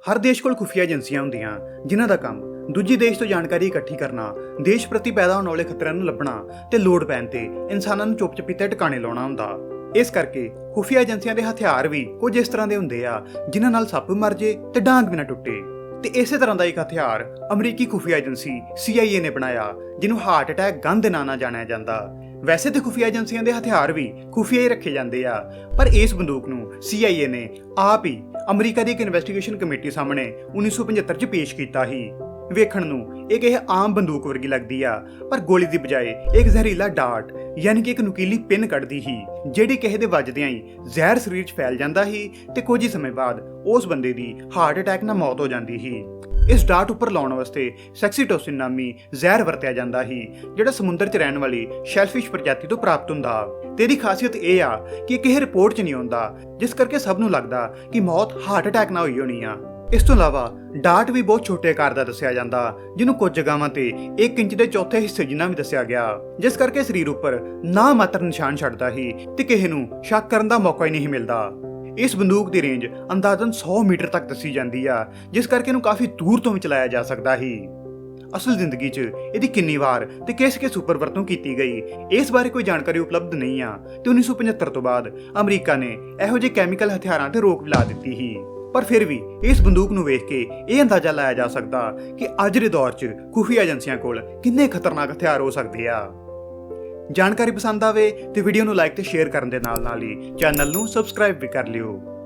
ਹਰ ਦੇਸ਼ ਕੋਲ ਖੁਫੀਆ ਏਜੰਸੀਆਂ ਹੁੰਦੀਆਂ, ਜਿਨ੍ਹਾਂ ਦਾ ਕੰਮ ਦੂਜੀ ਦੇਸ਼ ਤੋਂ ਜਾਣਕਾਰੀ ਇਕੱਠੀ ਕਰਨਾ, ਦੇਸ਼ ਪ੍ਰਤੀ ਪੈਦਾ ਹੋਣ ਵਾਲੇ ਖਤਰਿਆਂ ਨੂੰ ਲੱਭਣਾ ਤੇ ਲੋੜ ਪੈਣ ਤੇ ਇਨਸਾਨਾਂ ਨੂੰ ਚੁੱਪ-ਚਪੀਤੇ ਤੇ ਟਿਕਾਣੇ ਲਾਉਣਾ ਹੁੰਦਾ। ਇਸ ਕਰਕੇ ਖੁਫੀਆ ਏਜੰਸੀਆਂ ਦੇ ਹਥਿਆਰ ਵੀ ਕੁਝ ਇਸ ਤਰ੍ਹਾਂ ਦੇ ਹੁੰਦੇ ਆ, ਜਿਨ੍ਹਾਂ ਨਾਲ ਸੱਪ ਮਰ ਜੇ ਤੇ ਡਾਂਗ ਵੀ ਨਾ ਟੁੱਟੇ। ਤੇ ਇਸੇ ਤਰ੍ਹਾਂ ਦਾ ਇੱਕ ਹਥਿਆਰ ਅਮਰੀਕੀ ਖੁਫੀਆ ਏਜੰਸੀ CIA ਨੇ ਬਣਾਇਆ, ਜਿਹਨੂੰ ਹਾਰਟ ਅਟੈਕ ਗਨ ਦੇ ਨਾਂ ਨਾਲ ਜਾਣਿਆ ਜਾਂਦਾ। ਵੈਸੇ ਤੇ ਖੁਫੀਆ ਏਜੰਸੀਆਂ ਦੇ ਹਥਿਆਰ ਵੀ ਖੁਫੀਆ ਹੀ ਰੱਖੇ ਜਾਂਦੇ ਆ, ਪਰ ਇਸ ਬੰਦੂਕ ਨੂੰ CIA ਨੇ ਆਪ ਹੀ ਅਮਰੀਕਾ ਦੀ ਇੱਕ ਇਨਵੈਸਟੀਗੇਸ਼ਨ ਕਮੇਟੀ ਸਾਹਮਣੇ 1975 'ਚ ਪੇਸ਼ ਕੀਤਾ ਸੀ। ਵੇਖਣ ਨੂੰ ਇਹ ਕਿਸੇ ਆਮ ਬੰਦੂਕ ਵਰਗੀ ਲੱਗਦੀ ਆ, ਪਰ ਗੋਲੀ ਦੀ ਬਜਾਏ ਇੱਕ ਜ਼ਹਿਰੀਲਾ ਡਾਟ ਯਾਨੀ ਕਿ ਇੱਕ ਨੁਕੀਲੀ ਪਿੰਨ ਕੱਢਦੀ ਸੀ, ਜਿਹੜੀ ਕਿਸੇ ਦੇ ਵੱਜਦਿਆਂ ਹੀ ਜ਼ਹਿਰ ਸਰੀਰ 'ਚ ਫੈਲ ਜਾਂਦਾ ਸੀ ਤੇ ਕੁਝ ਹੀ ਸਮੇਂ ਬਾਅਦ ਉਸ ਬੰਦੇ ਦੀ ਹਾਰਟ ਅਟੈਕ ਨਾਲ ਮੌਤ ਹੋ ਜਾਂਦੀ ਸੀ। ਇਸ ਡਾਟ ਉੱਪਰ ਲਾਉਣ ਵਾਸਤੇ ਸੈਕਸੀਟੋਸਿਨ ਨਾਮੀ ਜ਼ਹਿਰ ਵਰਤਿਆ ਜਾਂਦਾ ਸੀ, ਜਿਹੜਾ ਸਮੁੰਦਰ 'ਚ ਰਹਿਣ ਵਾਲੀ ਸ਼ੈਲਫਿਸ਼ ਪ੍ਰਜਾਤੀ ਤੋਂ ਪ੍ਰਾਪਤ ਹੁੰਦਾ। ਤੇ ਖਾਸੀਅਤ ਇਹ ਆ ਕਿ ਕਿਸੇ ਰਿਪੋਰਟ 'ਚ ਨਹੀਂ ਆਉਂਦਾ, ਜਿਸ ਕਰਕੇ ਸਭ ਨੂੰ ਲੱਗਦਾ ਕਿ ਮੌਤ ਹਾਰਟ ਅਟੈਕ ਨਾਲ ਹੋਈ ਹੋਣੀ ਆ। ਇਸ ਤੋਂ ਇਲਾਵਾ ਡਾਟ ਵੀ ਬਹੁਤ ਛੋਟੇ ਆਕਾਰ ਦਾ ਦੱਸਿਆ ਜਾਂਦਾ, ਜਿਹਨੂੰ ਕੁਝ ਜਗ੍ਹਾਵਾਂ ਤੇ 1 ਇੰਚ ਦੇ ਚੌਥੇ ਹਿੱਸੇ ਜਿੰਨਾ ਵੀ ਦੱਸਿਆ ਗਿਆ। ਜਿਸ ਕਰਕੇ ਸਰੀਰ ਉੱਪਰ ਨਾ ਮਾਤਰ ਨਿਸ਼ਾਨ ਛੱਡਦਾ ਹੀ ਤੇ ਕਿਸੇ ਨੂੰ ਸ਼ੱਕ ਕਰਨ ਦਾ ਮੌਕਾ ਹੀ ਨਹੀਂ ਮਿਲਦਾ। ਇਸ ਬੰਦੂਕ ਦੀ ਰੇਂਜ ਅੰਦਾਜ਼ਨ 100 ਮੀਟਰ ਤੱਕ ਦੱਸੀ ਜਾਂਦੀ ਆ, ਜਿਸ ਕਰਕੇ ਇਹਨੂੰ ਕਾਫੀ ਦੂਰ ਤੋਂ ਵੀ ਚਲਾਇਆ ਜਾ ਸਕਦਾ ਸੀ। ਅਸਲ ਜ਼ਿੰਦਗੀ 'ਚ ਇਹਦੀ ਕਿੰਨੀ ਵਾਰ ਤੇ ਕਿਸ ਕਿਸ ਉੱਪਰ ਵਰਤੋਂ ਕੀਤੀ ਗਈ, ਇਸ ਬਾਰੇ ਕੋਈ ਜਾਣਕਾਰੀ ਉਪਲਬਧ ਨਹੀਂ ਆ ਤੇ 1975 ਤੋਂ ਬਾਅਦ ਅਮਰੀਕਾ ਨੇ ਇਹੋ ਜਿਹੇ ਕੈਮੀਕਲ ਹਥਿਆਰਾਂ ਤੇ ਰੋਕ ਲਾ ਦਿੱਤੀ ਸੀ। ਪਰ ਫਿਰ ਵੀ ਇਸ ਬੰਦੂਕ ਨੂੰ ਵੇਖ ਕੇ ਇਹ ਅੰਦਾਜ਼ਾ ਲਾਇਆ ਜਾ ਸਕਦਾ ਕਿ ਅੱਜ ਦੇ ਦੌਰ 'ਚ ਖੁਫੀਆ ਏਜੰਸੀਆਂ ਕੋਲ ਕਿੰਨੇ ਖਤਰਨਾਕ ਹਥਿਆਰ ਹੋ ਸਕਦੇ ਆ। ਜਾਣਕਾਰੀ ਪਸੰਦ ਆਵੇ ਤੇ ਵੀਡੀਓ ਨੂੰ ਲਾਈਕ ਤੇ ਸ਼ੇਅਰ ਕਰਨ ਦੇ ਨਾਲ ਨਾਲ ਹੀ ਚੈਨਲ ਨੂੰ ਸਬਸਕ੍ਰਾਈਬ ਵੀ ਕਰ ਲਿਓ।